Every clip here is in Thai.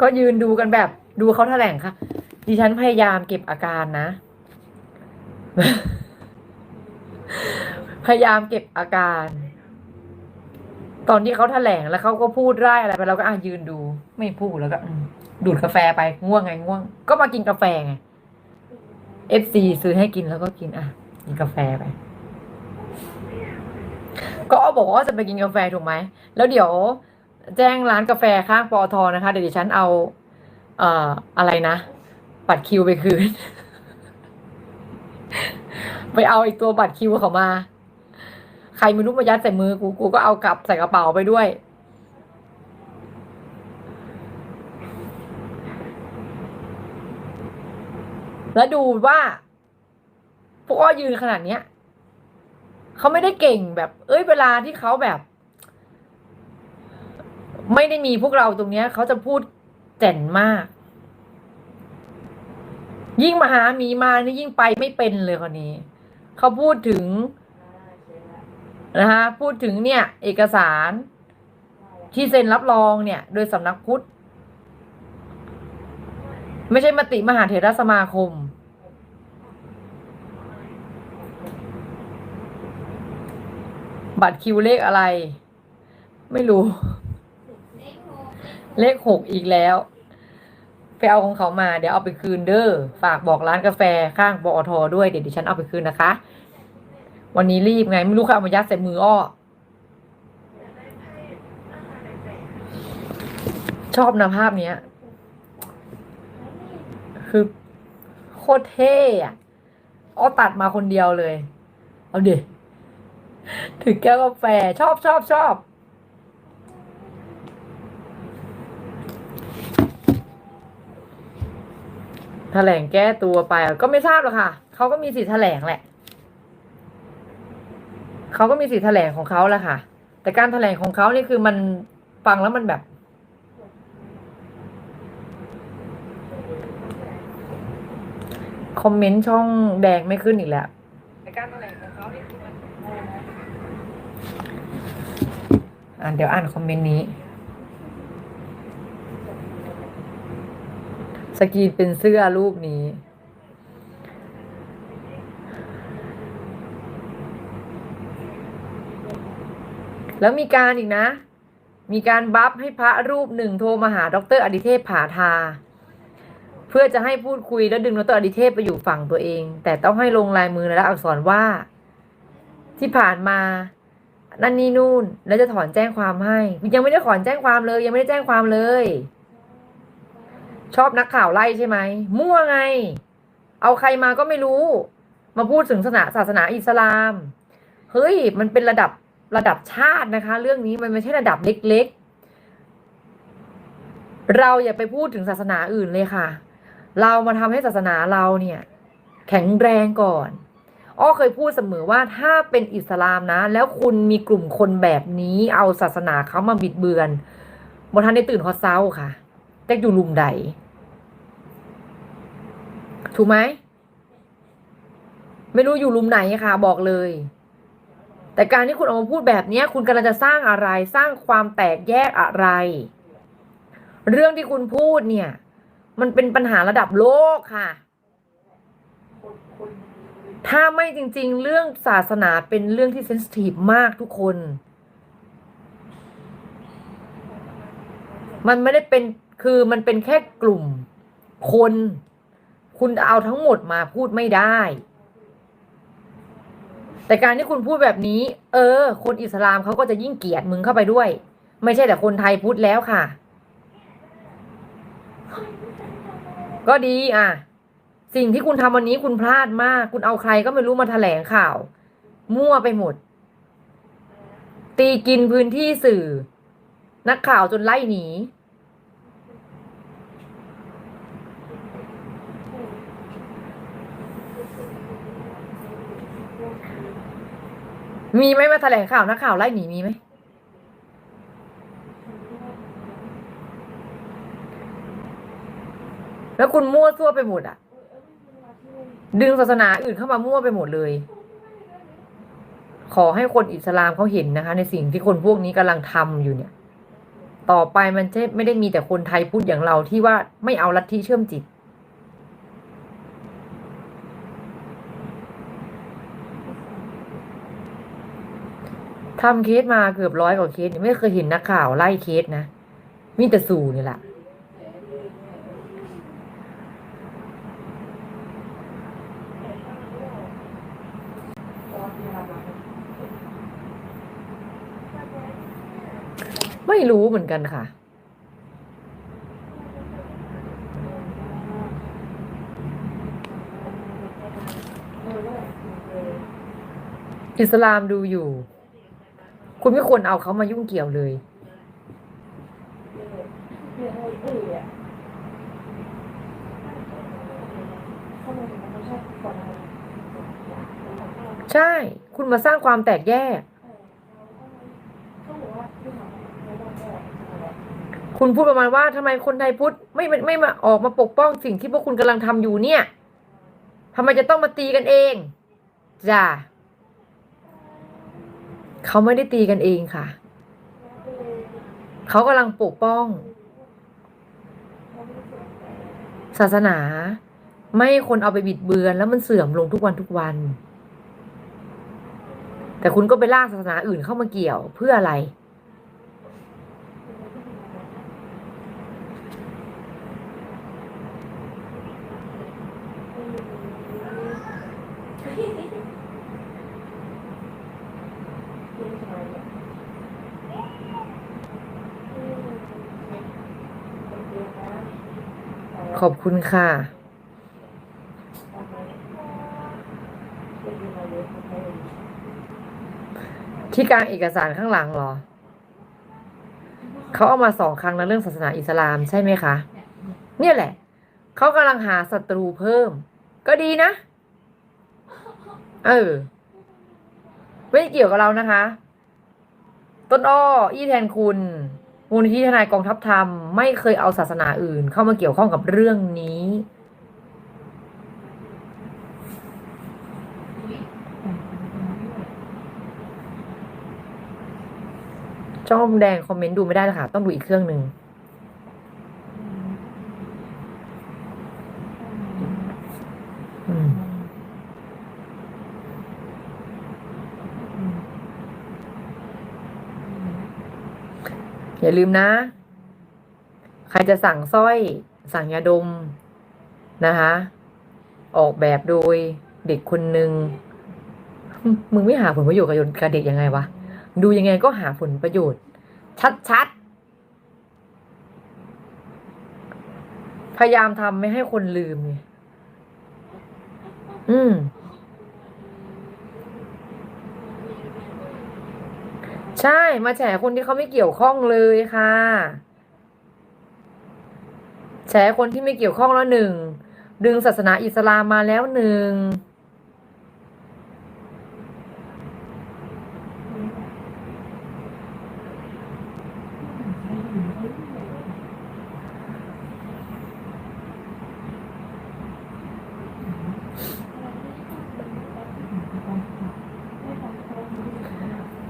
ก็ยืนดูกันแบบ ดูเขาแถลงค่ะ ดิฉันพยายามเก็บอาการนะ พยายามเก็บอาการ ตอนที่เขาแถลงแล้วเขาก็พูดไร่อะไรไปเราก็อะยืนดู ไม่พูดแล้วก็ดูดกาแฟไปง่วงไงง่วง ก็มากินกาแฟไงเอฟซีซื้อให้กินแล้วก็กินอะกินกาแฟไป ก็บอกว่าจะไปกินกาแฟถูกไหม แล้วเดี๋ยวแจ้งร้านกาแฟข้างปอทนะคะ เดี๋ยวดิฉันเอา เอ่ออะไรนะบัตรคิวไปคืน ไปเอาอีกตัวบัตรคิวเขามา ใครไม่รู้มายัดใส่มือกูกูก็เอากลับใส่กระเป๋าไปด้วยแล้วดูว่าพวกอ้อยืนขนาดเนี้ย เขาไม่ได้เก่งแบบ เอ้ยเวลาที่เขาแบบ ไม่ได้มีพวกเราตรงเนี้ยเขาจะพูดเจ๋นมาก ยิ่งมาหามีมานี่ยิ่งไปไม่เป็นเลยคนนี้เขาพูดถึงนะคะพูดถึงเนี่ย เอกสาร ที่เซ็นรับรองเนี่ย โดยสำนักพุทธ ไม่ใช่มติมหาเถรสมาคม บัตรคิวเลขอะไร ไม่รู้ เลขหกอีกแล้วไปเอาของเขามาเดี๋ยวเอาไปคืนเด้อฝากบอกร้านกาแฟข้างบอทอด้วยเดี๋ยวดิฉันเอาไปคืนนะคะ วันนี้รีบไงไม่รู้ใครเอามายัดใส่มืออ้อชอบนะภาพเนี้ย คือโคตรเท่อะอ้อตัดมาคนเดียวเลย เอาดิ ถือแก้วกาแฟชอบชอบชอบแถลงแก้ตัวไปก็ไม่ทราบหรอกค่ะ เขาก็มีสิทธิ์แถลงแหละ เขาก็มีสิทธิ์แถลงของเขาแหละค่ะ แต่การแถลงของเขานี่คือมันฟังแล้วมันแบบ คอมเมนต์ช่องแดงไม่ขึ้นอีกแล้วแต่การแถลงของเขานี่คือ อ่านเดี๋ยวอ่านคอมเมนต์นี้ สกีนเป็นเสื้อรูปนี้ แล้วมีการอีกนะ มีการบัฟให้พระรูปหนึ่งโทรมาหาดรอดิเทพผาทาเพื่อจะให้พูดคุยแล้วดึงดรอดิเทพไปอยู่ฝั่งตัวเอง แต่ต้องให้ลงลายมือและอักษรว่า ที่ผ่านมา นั่นนี่นู่น แล้วจะถอนแจ้งความให้ ยังไม่ได้ถอนแจ้งความเลย ยังไม่ได้แจ้งความเลย ชอบนักข่าวไล่ใช่ไหมมั่วไง เอาใครมาก็ไม่รู้ มาพูดถึงศาสนาศาสนาอิสลาม เฮ้ย มันเป็นระดับระดับชาตินะคะ เรื่องนี้มันไม่ใช่ระดับเล็กๆ เราอย่าไปพูดถึงศาสนาอื่นเลยค่ะ เรามาทำให้ศาสนาเราเนี่ย แข็งแรงก่อน อ้อเคยพูดเสมอว่าถ้าเป็นอิสลามนะ แล้วคุณมีกลุ่มคนแบบนี้ เอาศาสนาเขามาบิดเบือนบนทันได้ตื่นฮอตเซาค่ะแจ็คอยู่ลุมใด ถูกไหม ไม่รู้อยู่ลุมไหนค่ะ บอกเลย แต่การที่คุณออกมาพูดแบบนี้คุณกำลังจะสร้างอะไร สร้างความแตกแยกอะไร เรื่องที่คุณพูดเนี่ย มันเป็นปัญหาระดับโลกค่ะ ถ้าไม่จริง ๆ เรื่องศาสนาเป็นเรื่องที่เซนซิทีฟมากทุกคน มันไม่ได้เป็นคือมันเป็นแค่กลุ่มคน คุณเอาทั้งหมดมาพูดไม่ได้ แต่การที่คุณพูดแบบนี้ เออ คนอิสลามเขาก็จะยิ่งเกลียดมึงเข้าไปด้วย ไม่ใช่แต่คนไทยพูดแล้วค่ะ ก็ดีอะ สิ่งที่คุณทำวันนี้คุณพลาดมาก คุณเอาใครก็ไม่รู้มาแถลงข่าว มั่วไปหมด ตีกินพื้นที่สื่อ นักข่าวจนไล่หนี มีไหมมาแถลงข่าวนักข่าวไล่หนีมีไหมแล้วคุณมั่วซั่วไปหมดอะ ดึงศาสนาอื่นเข้ามามั่วไปหมดเลย ขอให้คนอิสลามเขาเห็นนะคะ ในสิ่งที่คนพวกนี้กำลังทำอยู่เนี่ย ต่อไปมันจะไม่ได้มีแต่คนไทยพูดอย่างเราที่ว่าไม่เอาลัทธิเชื่อมจิต ทำเคสมาเกือบร้อยกว่าเคสไม่เคยเห็นนักข่าวไล่เคสนะ มีแต่สู่นี่แหละ ไม่ รู้เหมือนกันค่ะ อิสลามดูอยู่ คุณไม่ควรเอาเขามายุ่งเกี่ยวเลย ใช่ คุณมาสร้างความแตกแยก คุณพูดประมาณว่าทำไมคนไทยพุทธไม่ไม่ไม่มาออกมาปกป้องสิ่งที่พวกคุณกำลังทำอยู่เนี่ยทำไมจะต้องมาตีกันเองจ้าเขาไม่ได้ตีกันเองค่ะ เขากำลังปกป้อง ศาสนา ไม่ให้คนเอาไปบิดเบือนแล้วมันเสื่อมลงทุกวันทุกวัน แต่คุณก็ไปลากศาสนาอื่นเข้ามาเกี่ยวเพื่ออะไร ขอบคุณค่ะ ที่กลางเอกสารข้างหลังเหรอ เขาเอามาสองครั้งนเรื่องศาสนาอิสลามใช่ไหมคะ เนี่ยแหละ เขากำลังหาศัตรูเพิ่ม ก็ดีนะ เออ ไม่เกี่ยวกับเรานะคะ ต้นอ้อ อี้แทนคุณ มูลนิธิทนายกองทัพธรรมไม่เคยเอาศาสนาอื่น เข้ามาเกี่ยวข้องกับเรื่องนี้ ช่องแดงคอมเมนต์ดูไม่ได้เลยค่ะ ต้องดูอีกเครื่องหนึ่ง อืม อย่าลืมนะ ใครจะสั่งสร้อย สั่งยาดมนะคะ ออกแบบโดยเด็กคนหนึ่งมึงไม่หาผลประโยชน์กับเด็กยังไงวะ ดูยังไงก็หาผลประโยชน์ ชัดๆ พยายามทำไม่ให้คนลืมไงอืม ใช่มาแฉคนที่เขาไม่เกี่ยวข้องเลยค่ะ แฉคนที่ไม่เกี่ยวข้องแล้วหนึ่งดึงศาสนาอิสลามมาแล้วหนึ่ง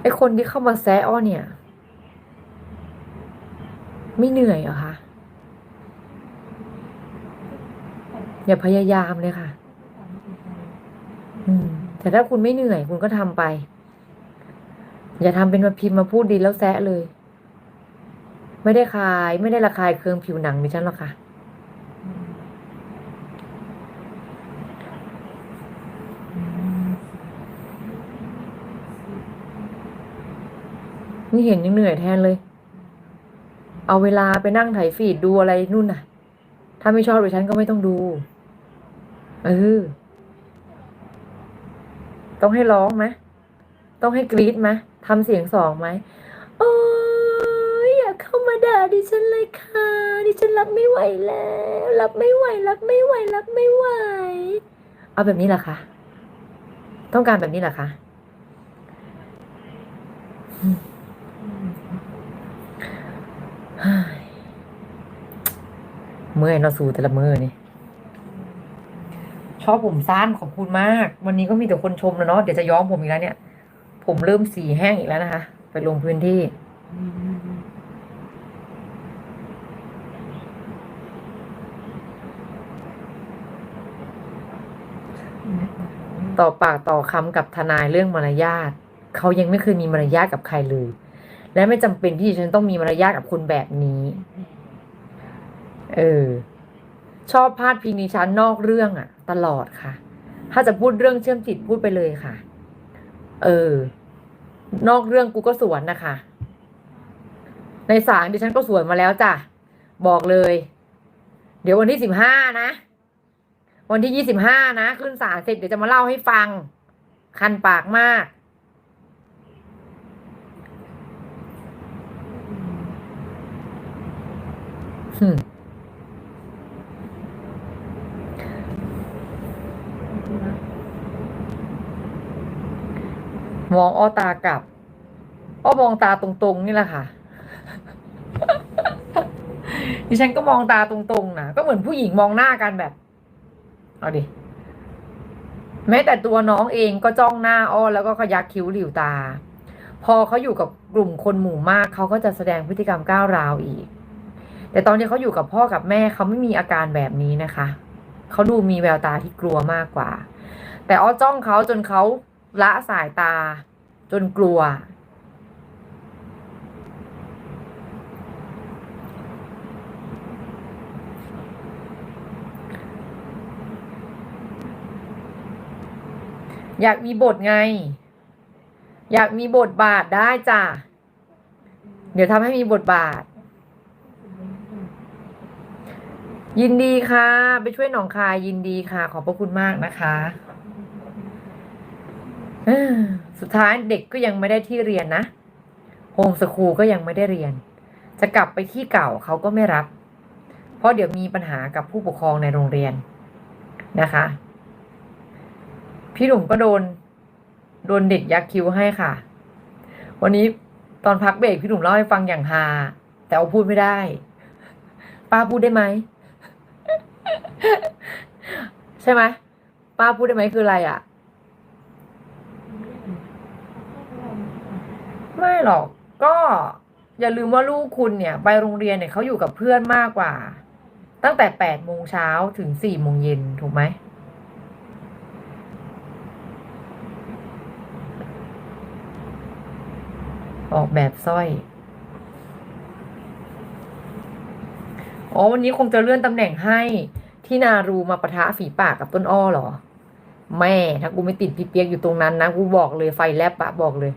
ไอคนที่เข้ามาแซะอ้อเนี่ย ไม่เหนื่อยเหรอคะอย่าพยายามเลยค่ะ อืม แต่ถ้าคุณไม่เหนื่อย คุณก็ทำไป อย่าทำเป็นมาพิมพ์มาพูดดีแล้วแซะเลย ไม่ได้คาย ไม่ได้ระคายเคืองผิวหนังดิฉันหรอกค่ะ นี่เห็นยังเหนื่อยแทนเลย เอาเวลาไปนั่งไถฟีดดูอะไรนู่นน่ะ ถ้าไม่ชอบดิฉันก็ไม่ต้องดู เออ ต้องให้ร้องไหมต้องให้กรี๊ดไหมทำเสียงสองไหมโอ้ยอย่าเข้ามาด่าดิฉันเลยค่ะ ดิฉันรับไม่ไหวแล้ว รับไม่ไหว รับไม่ไหว รับไม่ไหว เอาแบบนี้เหรอคะต้องการแบบนี้เหรอคะ เมื่อยเนาสูแต่ละมือนี่ ชอบผมสั้นขอบคุณมาก วันนี้ก็มีแต่คนชมแล้วเนาะเดี๋ยวจะย้อมผมอีกแล้วเนี่ย ผมเริ่มสีแห้งอีกแล้วนะคะ ไปลงพื้นที่ต่อปากต่อคำกับทนายเรื่องมารยาทเขายังไม่เคยมีมารยาทกับใครเลย และไม่จำเป็นที่ฉันต้องมีมารยาทกับคุณแบบนี้ เออ ชอบพาดพิงดิฉันนอกเรื่องอะตลอดค่ะ ถ้าจะพูดเรื่องเชื่อมจิตพูดไปเลยค่ะ เออ นอกเรื่องกูก็สวนนะคะ ในศาลดิฉันก็สวนมาแล้วจ้ะ บอกเลย เดี๋ยววันที่สิบห้านะ วันที่ยี่สิบห้านะ ขึ้นศาลเสร็จเดี๋ยวจะมาเล่าให้ฟัง คันปากมาก มองอ้อตากลับ อ้อมองตาตรงๆ นี่แหละค่ะดิฉันก็มองตาตรงๆนะก็เหมือนผู้หญิงมองหน้ากันแบบ เอาดิ แม้แต่ตัวน้องเองก็จ้องหน้าอ้อแล้วก็ขยักคิ้วหลิวตา พอเขาอยู่กับกลุ่มคนหมู่มากเขาก็จะแสดงพฤติกรรมก้าวร้าวอีก แต่ตอนที่เขาอยู่กับพ่อกับแม่เขาไม่มีอาการแบบนี้นะคะเขาดูมีแววตาที่กลัวมากกว่า แต่อ้อจ้องเขาจนเขาละสายตา จนกลัว อยากมีบทไง อยากมีบทบาทได้จ้ะ เดี๋ยวทำให้มีบทบาท ยินดีค่ะ ไปช่วยหนองคายยินดีค่ะ ขอบพระคุณมากนะคะสุดท้ายเด็กก็ยังไม่ได้ที่เรียนนะโฮมสคูลก็ยังไม่ได้เรียน จะกลับไปที่เก่าเขาก็ไม่รับ เพราะเดี๋ยวมีปัญหากับผู้ปกครองในโรงเรียนนะคะ พี่หนุ่มก็โดน โดนเด็กยักคิ้วให้ค่ะ วันนี้ตอนพักเบรกพี่หนุ่มเล่าให้ฟังอย่างฮาแต่เอาพูดไม่ได้ ป้าพูดได้ไหม ใช่ไหมป้าพูดได้ไหมคืออะไรอะ ไม่หรอกก็อย่าลืมว่าลูกคุณเนี่ย ไปโรงเรียนเนี่ยเขาอยู่กับเพื่อนมากกว่า ตั้งแต่แปดโมงเช้าถึงสี่โมงเย็นถูกไหมออกแบบสร้อย อ๋อวันนี้คงจะเลื่อนตำแหน่งให้ที่นารูมาปะทะฝีปากกับต้นอ้อเหรอ แม่ถ้ากูไม่ติดพี่เปียกอยู่ตรงนั้นนะกูบอกเลยไฟแลบปะบอกเลย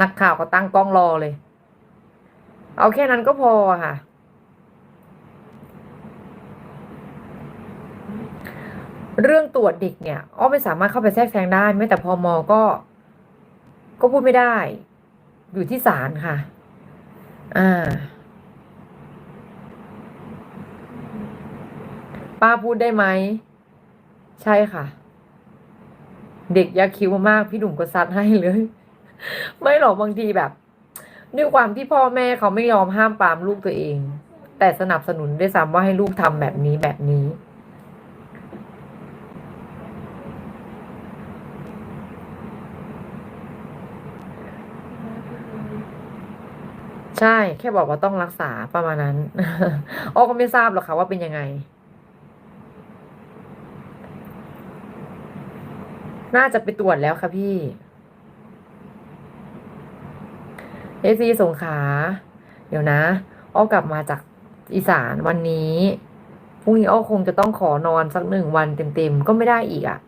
นักข่าวก็ตั้งกล้องรอเลย เอาแค่นั้นก็พอค่ะ เรื่องตรวจเด็กเนี่ยอ้อไม่สามารถเข้าไปแทรกแซงได้แม้แต่พอมอก็ ก็พูดไม่ได้ อยู่ที่ศาลค่ะ อ่า ป้าพูดได้ไหม ใช่ค่ะ เด็กยักคิ้วมากพี่หนุ่มก็ซัดให้เลย ไม่หรอกบางทีแบบ ด้วยความที่พ่อแม่เขาไม่ยอมห้ามปามลูกตัวเอง แต่สนับสนุนด้วยซ้ำว่าให้ลูกทำแบบนี้แบบนี้ใช่ แค่บอกว่าต้องรักษาประมาณนั้นอ้อก็ไม่ทราบหรอกค่ะว่าเป็นยังไง น่าจะไปตรวจแล้วค่ะพี่เอซีสงขาเดี๋ยวนะอ้อกลับมาจากอีสานวันนี้พรุ่งนี้อ้อคงจะต้องขอนอนสักหนึ่งวันเต็มๆ ก็ไม่ได้อีกอะ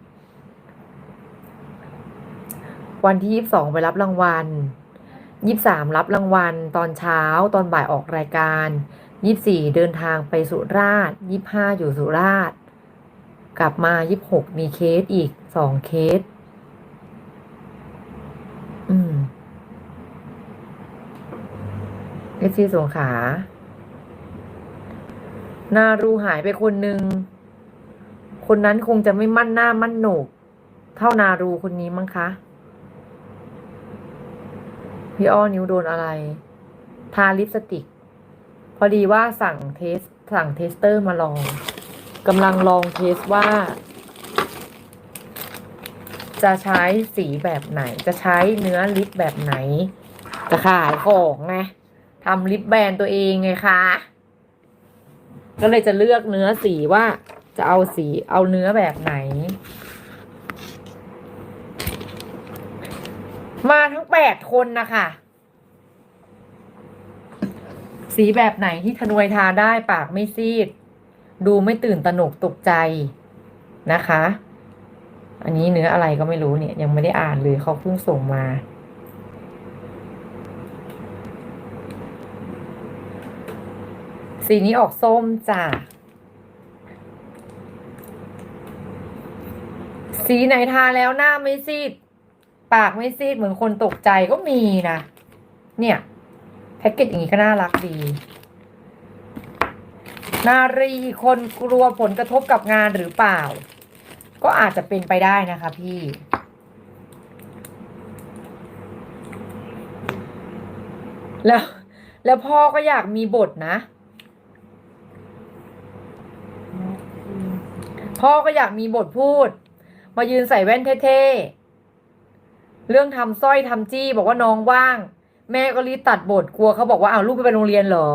วันที่ยี่สิบสองไปรับรางวัลยี่สามรับรางวัล ตอนเช้าตอนบ่ายออกรายการยี่สี่เดินทางไปสุราษฎร์ยี่ห้าอยู่สุราษฎร์กลับมายี่หกมีเคสอีก สองเคส อืมเอซีสงขานารูหายไปคนหนึ่ง คนนั้นคงจะไม่มั่นหน้ามั่นโหนก เท่านารูคนนี้มั้งคะ พี่อ้อนิ้วโดนอะไร ทาลิปสติก พอดีว่าสั่งเทส สั่งเทสเตอร์มาลองกำลังลองเทสว่า จะใช้สีแบบไหน จะใช้เนื้อลิปแบบไหน จะขายของไงทำลิปแบรนด์ตัวเองไงคะ ก็เลยจะเลือกเนื้อสีว่าจะเอาสีเอาเนื้อแบบไหน มาทั้งแปดคนนะคะสีแบบไหนที่ทนวยทาได้ปากไม่ซีด ดูไม่ตื่นตระหนกตกใจนะคะ อันนี้เนื้ออะไรก็ไม่รู้เนี่ย ยังไม่ได้อ่านเลยเขาเพิ่งส่งมา สีนี้ออกส้มจ้ะสีไหนทาแล้วหน้าไม่ซีด ปากไม่ซีดเหมือนคนตกใจก็มีนะ เนี่ยแพ็กเกจอย่างนี้ก็น่ารักดี นารีคนกลัวผลกระทบกับงานหรือเปล่า ก็อาจจะเป็นไปได้นะคะพี่ แล้ว แล้วพ่อก็อยากมีบทนะ พ่อก็อยากมีบทพูด มายืนใส่แว่นเท่ๆ เรื่องทำสร้อยทำจี้บอกว่าน้องว่าง แม่ก็รีบตัดบทกลัวเขาบอกว่าอ้าวลูกไปโรงเรียนเหรอ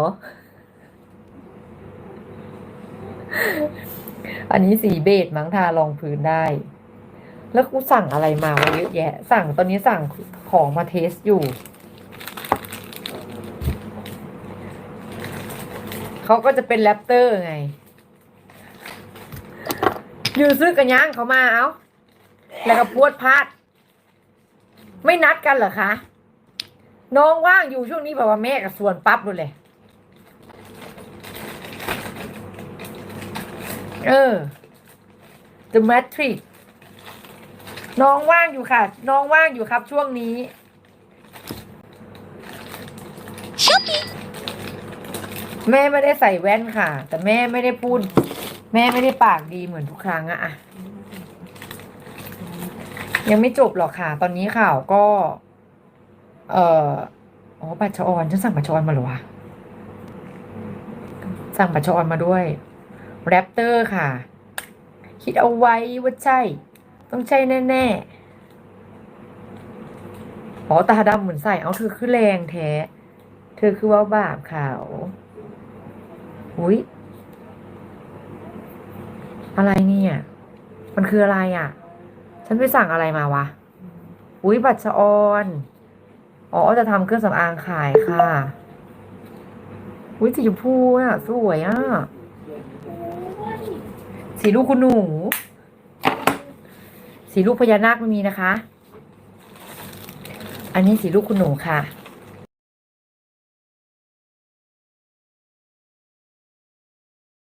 อันนี้สีเบจมั้งทารองพื้นได้ แล้วกูสั่งอะไรมาวะเยอะแยะ สั่งตอนนี้สั่งของมาเทสอยู่ เขาก็จะเป็นแรปเตอร์ไง อยู่ซื้อกันย่างเขามาเอาแล้วก็พวดพาด ไม่นัดกันเหรอคะ น้องว่างอยู่ช่วงนี้แบบว่าแม่กับส่วนปั๊บดูเลย เออ The Matrix น้องว่างอยู่ค่ะ น้องว่างอยู่ครับช่วงนี้แม่ไม่ได้ใส่แว่นค่ะ แต่แม่ไม่ได้พูด แม่ไม่ได้ปากดีเหมือนทุกครั้งอะอะยังไม่จบหรอกค่ะ ตอนนี้ข่าวก็ เอ่ออ๋อบัตรชออนฉันสั่งบัตรชออนมาเหรอวะสั่งบัตรชออนมาด้วย แรปเตอร์ค่ะ คิดเอาไว้ว่าใช่ ต้องใช่แน่ๆอ๋อตาดำเหมือนใส่เอาเธอคือแรงแท้ เธอคือว่าบาปขาวอุ้ยอะไรเนี่ย มันคืออะไรอะ ฉันไปสั่งอะไรมาวะ อุ้ยบัตรชออนอ๋อจะทำเครื่องสำอางขายค่ะ อุ้ยสีชมพูอะ สวยอะ สีลูกคุณหนู สีลูกพญานาคไม่มีนะคะ อันนี้สีลูกคุณหนูค่ะ